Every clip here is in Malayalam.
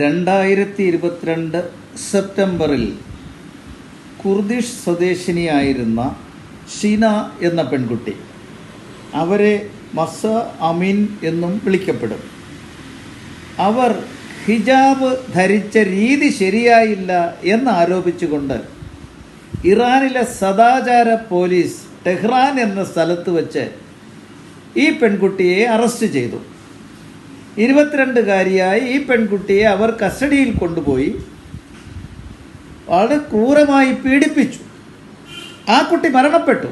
രണ്ടായിരത്തി ഇരുപത്തിരണ്ട് സെപ്റ്റംബറിൽ കുർദിഷ് സ്വദേശിനിയായിരുന്ന ഷീന എന്ന പെൺകുട്ടി. അവരെ മസ അമീൻ എന്നും വിളിക്കപ്പെടും. അവർ ഹിജാബ് ധരിച്ച രീതി ശരിയായില്ല എന്നാരോപിച്ചുകൊണ്ട് ഇറാനിലെ സദാചാര പോലീസ് ടെഹ്റാൻ എന്ന സ്ഥലത്ത് വച്ച് ഈ പെൺകുട്ടിയെ അറസ്റ്റ് ചെയ്തു. ഇരുപത്തിരണ്ടുകാരിയായ ഈ പെൺകുട്ടിയെ അവർ കസ്റ്റഡിയിൽ കൊണ്ടുപോയി. വളരെ ക്രൂരമായി പീഡിപ്പിച്ചു. ആ കുട്ടി മരണപ്പെട്ടു.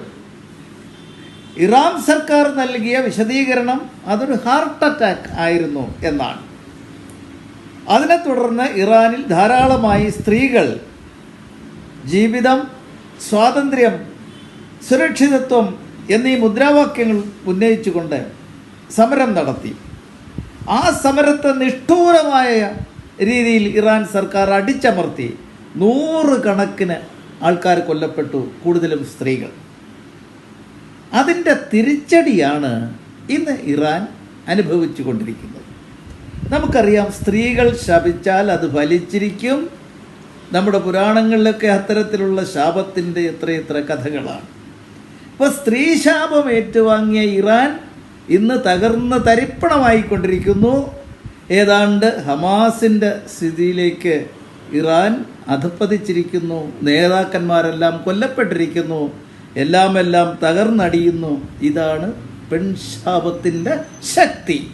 ഇറാൻ സർക്കാർ നൽകിയ വിശദീകരണം അതൊരു ഹാർട്ട് അറ്റാക്ക് ആയിരുന്നു എന്നാണ്. അതിനെ തുടർന്ന് ഇറാനിൽ ധാരാളമായി സ്ത്രീകൾ ജീവിതം സ്വാതന്ത്ര്യം സുരക്ഷിതത്വം എന്നീ മുദ്രാവാക്യങ്ങൾ ഉന്നയിച്ചുകൊണ്ട് സമരം നടത്തി. ആ സമരത്തെ നിഷ്ഠൂരമായ രീതിയിൽ ഇറാൻ സർക്കാർ അടിച്ചമർത്തി നൂറുകണക്കിന് ആൾക്കാർ കൊല്ലപ്പെട്ടു കൂടുതലും സ്ത്രീകൾ. അതിന്റെ തിരിച്ചടിയാണ് ഇന്ന് ഇറാൻ അനുഭവിച്ചു കൊണ്ടിരിക്കുന്നത്. നമുക്കറിയാം സ്ത്രീകൾ ശപിച്ചാൽ അത് ഫലിച്ചിരിക്കും. നമ്മുടെ പുരാണങ്ങളിലൊക്കെ അത്തരത്തിലുള്ള ശാപത്തിന്റെ എത്രയെത്ര കഥകളാണ്. അപ്പോൾ സ്ത്രീ ശാപം ഏറ്റുവാങ്ങിയ ഇറാൻ ഇന്ന് തകർന്ന് തരിപ്പണമായിക്കൊണ്ടിരിക്കുന്നു. ഏതാണ്ട് ഹമാസിന്റെ സ്ഥിതിയിലേക്ക് ഇറാൻ അധപ്പതിച്ചിരിക്കുന്നു. നേതാക്കന്മാരെല്ലാം കൊല്ലപ്പെട്ടിരിക്കുന്നു. എല്ലാം എല്ലാം തകർന്നടിയുന്നു. ഇതാണ് പെൺശാപത്തിന്റെ ശക്തി.